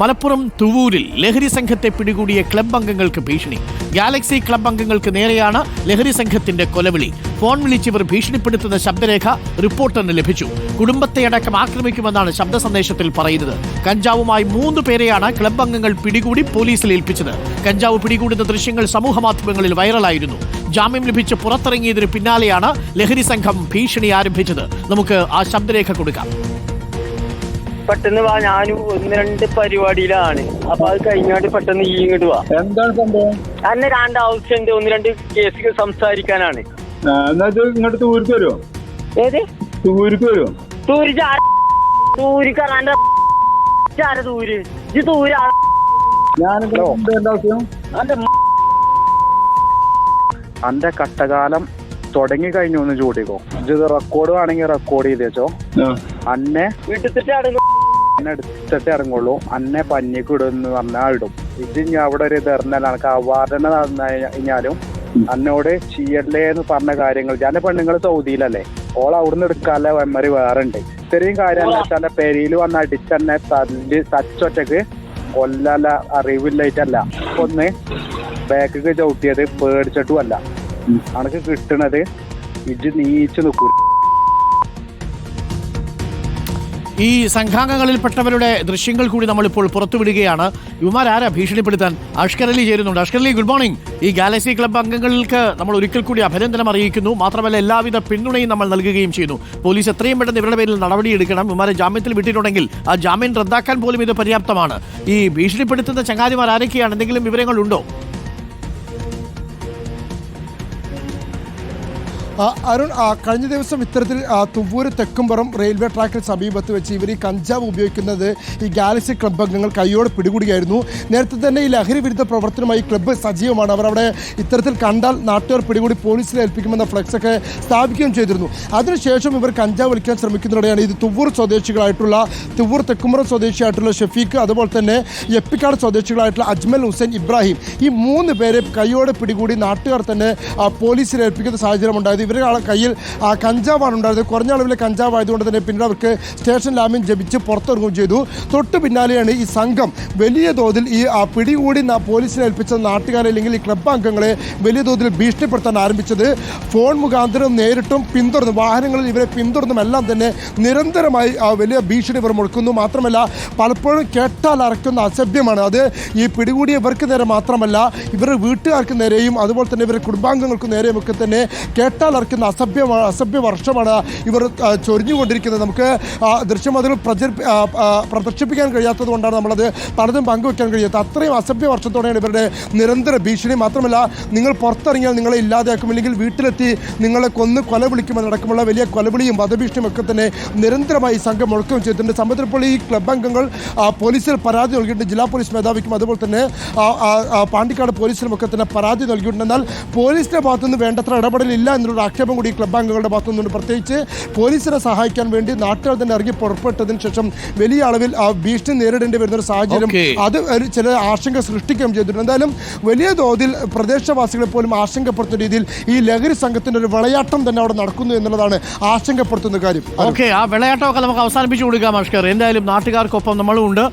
മലപ്പുറം തുവൂരിൽ ലഹരി സംഘത്തെ പിടികൂടിയ ക്ലബ് അംഗങ്ങൾക്ക് ഭീഷണി. ഗാലക്സി ക്ലബ് അംഗങ്ങൾക്ക് നേരെയാണ് ലഹരി സംഘത്തിന്റെ കൊലവിളി. ഫോൺ വിളിച്ചിവർ ഭീഷണിപ്പെടുത്തുന്ന ശബ്ദരേഖ റിപ്പോർട്ടറിന് ലഭിച്ചു. കുടുംബത്തെ അടക്കം ആക്രമിക്കുമെന്നാണ് ശബ്ദ സന്ദേശത്തിൽ പറയുന്നത്. കഞ്ചാവുമായി മൂന്ന് പേരെയാണ് ക്ലബ് അംഗങ്ങൾ പിടികൂടി പോലീസിൽ ഏൽപ്പിച്ചത്. കഞ്ചാവ് പിടികൂടുന്ന ദൃശ്യങ്ങൾ സമൂഹമാധ്യമങ്ങളിൽ വൈറലായിരുന്നു. ജാമ്യം ലഭിച്ച് പുറത്തിറങ്ങിയതിന് പിന്നാലെയാണ് ലഹരി സംഘം ഭീഷണി ആരംഭിച്ചത്. നമുക്ക് ആ ശബ്ദരേഖ കൊടുക്കാം. പെട്ടെന്ന് വാ ഞാനും ഒന്ന് രണ്ട് പരിപാടിയിലാണ്. അപ്പൊ അത് കഴിഞ്ഞാണ്ട് പെട്ടെന്ന് ഈ ഇങ്ങോട്ട് വാ. എന്താണ് സംഭവം? അന്നെ രണ്ട് ആവശ്യമുണ്ട് ഒന്ന് രണ്ട് കേസുകൾ സംസാരിക്കാനാണ്. എന്നാ ഇങ്ങോട്ട് തൂരിക്ക് വരുമോ ഏത്? തൂരിക്ക് വരുമോ തൂരി ചാര തൂര് കറാന്റെ ചാര തൂര് ഇത് തൂര് ഞാനിവിടെ ഉണ്ട് എന്താ ആവശ്യം? അന്റെ അന്റെ കട്ടകാലം തുടങ്ങി കഴിഞ്ഞു ഒന്ന് ചൂടിക്കോ. ഇത് റെക്കോർഡ് വേണമെങ്കിൽ റെക്കോർഡ് ചെയ്തേച്ചോ. അന്നെ വീട്ടിൽ എടുത്തിട്ട് ഇറങ്ങുള്ളൂ. അന്നെ പഞ്ഞിക്ക് ഇടുമെന്ന് പറഞ്ഞാൽ ഇടും. ഇത് ഞാൻ അവിടെ ഒരു ധർണല എനിക്ക് അവാർഡന നടന്നു കഴിഞ്ഞാലും അന്നോട് ചെയ്യല്ലേ എന്ന് പറഞ്ഞ കാര്യങ്ങൾ. ഞാൻ പെണ്ണുങ്ങൾ സൗദിയിലല്ലേ. ഓൾ അവിടുന്ന് എടുക്കാല്ല മെമ്മറി വേറെ ഉണ്ട് ഇത്രയും കാര്യം എന്താ വെച്ചാൽ പെരിയിൽ വന്ന് അടിച്ചെന്നെ തല്ലി തച്ചൊറ്റക്ക് കൊല്ലല്ല അറിവില്ലായിട്ടല്ല. ഒന്ന് ബാക്കിക്ക് ചവിട്ടിയത് പേടിച്ചിട്ടും അല്ല. അനക്ക് കിട്ടണത് ഇജ് നീച്ച് നിൽക്കൂ. ഈ സംഘാംഗങ്ങളിൽപ്പെട്ടവരുടെ ദൃശ്യങ്ങൾ കൂടി നമ്മളിപ്പോൾ പുറത്തുവിടുകയാണ്. ഇവമാരാരാ ഭീഷണിപ്പെടുത്താൻ? അഷ്കരലി ചേരുന്നുണ്ട്. അഷ്കരലി ഗുഡ് മോർണിംഗ് ഈ ഗാലക്സി ക്ലബ് അംഗങ്ങൾക്ക് നമ്മൾ ഒരിക്കൽ കൂടി അഭിനന്ദനം അറിയിക്കുന്നു. മാത്രമല്ല എല്ലാവിധ പിന്തുണയും നമ്മൾ നൽകുകയും ചെയ്യുന്നു. പോലീസ് എത്രയും പെട്ടെന്ന് ഇവരുടെ പേരിൽ നടപടിയെടുക്കണം. ഇവമാരെ ജാമ്യത്തിൽ വിട്ടിട്ടുണ്ടെങ്കിൽ ആ ജാമ്യം റദ്ദാക്കാൻ പോലും ഇത് പര്യാപ്തമാണ്. ഈ ഭീഷണിപ്പെടുത്തുന്ന ചങ്ങാതിമാർ ആരൊക്കെയാണ്? എന്തെങ്കിലും വിവരങ്ങളുണ്ടോ? അരുൺ കഴിഞ്ഞ ദിവസം ഇത്തരത്തിൽ തുവ്വൂര് തെക്കുംപുറം റെയിൽവേ ട്രാക്കിന് സമീപത്ത് വെച്ച് ഇവർ ഈ കഞ്ചാവ് ഉപയോഗിക്കുന്നത് ഈ ഗാലക്സി ക്ലബ് അംഗങ്ങൾ കൈയോടെ പിടികൂടുകയായിരുന്നു. നേരത്തെ തന്നെ ഈ ലഹരി വിരുദ്ധ പ്രവർത്തനമായി ക്ലബ്ബ് സജീവമാണ്. അവർ അവിടെ ഇത്തരത്തിൽ കണ്ടാൽ നാട്ടുകാർ പിടികൂടി പോലീസിൽ ഏൽപ്പിക്കുമെന്ന ഫ്ലക്സൊക്കെ സ്ഥാപിക്കുകയും ചെയ്തിരുന്നു. അതിനുശേഷം ഇവർ കഞ്ചാവ് വലിക്കാൻ ശ്രമിക്കുന്നതോടെയാണ് ഇത് തുവ്വൂർ സ്വദേശികളായിട്ടുള്ള തുവ്വൂർ തെക്കുംപുറം സ്വദേശിയായിട്ടുള്ള ഷെഫീഖ് അതുപോലെ തന്നെ എപ്പിക്കാട് സ്വദേശികളായിട്ടുള്ള അജ്മൽ ഹുസൈൻ ഇബ്രാഹിം ഈ മൂന്ന് പേരെ കൈയോടെ പിടികൂടി നാട്ടുകാർ തന്നെ പോലീസിൽ ഏൽപ്പിക്കുന്ന സാഹചര്യം ഉണ്ടായത് ഇവരുടെ ആളെ കയ്യിൽ കഞ്ചാവാണ് ഉണ്ടായത്. കുറഞ്ഞ അളവിലെ കഞ്ചാവ് ആയതുകൊണ്ട് തന്നെ പിന്നീട് അവർക്ക് സ്റ്റേഷൻ ലാമിൻ ജപിച്ച് പുറത്തിറങ്ങുകയും ചെയ്തു. തൊട്ട് പിന്നാലെയാണ് ഈ സംഘം വലിയ തോതിൽ ഈ പിടികൂടി പോലീസിനെ ഏൽപ്പിച്ച നാട്ടുകാരെ അല്ലെങ്കിൽ ഈ ക്ലബ്ബ് അംഗങ്ങളെ വലിയ തോതിൽ ഭീഷണിപ്പെടുത്താൻ ആരംഭിച്ചത്. ഫോൺ മുഖാന്തരം നേരിട്ടും പിന്തുടർന്നു വാഹനങ്ങളിൽ ഇവരെ പിന്തുടർന്നും എല്ലാം തന്നെ നിരന്തരമായി വലിയ ഭീഷണി ഇവർ മുഴക്കുന്നു. മാത്രമല്ല പലപ്പോഴും കേട്ടാൽ അറക്കുന്ന അസഭ്യമാണ്. അത് ഈ പിടികൂടിയ ഇവർക്ക് നേരെ മാത്രമല്ല ഇവരുടെ വീട്ടുകാർക്ക് നേരെയും അതുപോലെ തന്നെ ഇവരുടെ കുടുംബാംഗങ്ങൾക്ക് നേരെയും ഒക്കെ തന്നെ കേട്ടാൽ അറക്കുന്ന അസഭ്യ അസഭ്യ വർഷമാണ് ഇവർ ചൊരിഞ്ഞുകൊണ്ടിരിക്കുന്നത്. നമുക്ക് ആ, ദൃശ്യമാധ്യമങ്ങൾ പ്രചരി ആ, ആ, പ്രദർശിപ്പിക്കാൻ കഴിയാത്തത് കൊണ്ടാണ് നമ്മളത് പലതും പങ്കുവെക്കാൻ കഴിയാത്തത്. അത്രയും അസഭ്യ വർഷത്തോടെയാണ് ഇവരുടെ നിരന്തര ഭീഷണി. മാത്രമല്ല നിങ്ങൾ പുറത്തിറങ്ങിയാൽ നിങ്ങളെ ഇല്ലാതെയാക്കും. അല്ലെങ്കിൽ വീട്ടിലെത്തി നിങ്ങളെ കൊന്ന് കൊല വിളിക്കുമെന്നടക്കമുള്ള വലിയ കൊലവിളിയും വധഭീഷണിയും ഒക്കെ തന്നെ നിരന്തരമായി സംഘം മുഴക്കം ചെയ്തിട്ടുണ്ട്. ഇപ്പോൾ ഈ ക്ലബ് അംഗങ്ങൾ പോലീസിൽ പരാതി നൽകിയിട്ടുണ്ട്. ജില്ലാ പോലീസ് മേധാവിക്കും അതുപോലെ തന്നെ പാണ്ടിക്കാട് പോലീസിനും ഒക്കെ തന്നെ പരാതി നൽകിയിട്ടുണ്ട്. എന്നാൽ പോലീസിന്റെ ഭാഗത്തുനിന്ന് വേണ്ടത്ര ഇടപെടലില്ല എന്നുള്ള ആക്ഷേപം കൂടി ക്ലബ് അംഗങ്ങളുടെ ഭാഗത്തു നിന്നുണ്ട് പ്രത്യേകിച്ച് പോലീസിനെ സഹായിക്കാൻ വേണ്ടി നാട്ടുകാർ തന്നെ ഇറങ്ങി പുറപ്പെട്ടതിന് ശേഷം വലിയ അളവിൽ ആ, ഭീഷണി നേരിടേണ്ടി വരുന്ന ഒരു സാഹചര്യം അത് ഒരു ചില ആശങ്ക സൃഷ്ടിക്കുകയും ചെയ്തിട്ടുണ്ട്. എന്തായാലും വലിയ തോതിൽ പ്രദേശവാസികളെ പോലും ആശങ്കപ്പെടുത്തുന്ന രീതിയിൽ ഈ ലഹരി സംഘത്തിന്റെ ഒരു വിളയാട്ടം തന്നെ അവിടെ നടക്കുന്നു എന്നുള്ളതാണ് ആശങ്കപ്പെടുത്തുന്ന കാര്യം. ഓക്കെ ആ വിളയാട്ടമൊക്കെ നമുക്ക് അവസാനിപ്പിച്ചു കൊടുക്കാം അഷ്കർ എന്തായാലും നാട്ടുകാർക്കൊപ്പം നമ്മളും ഉണ്ട്.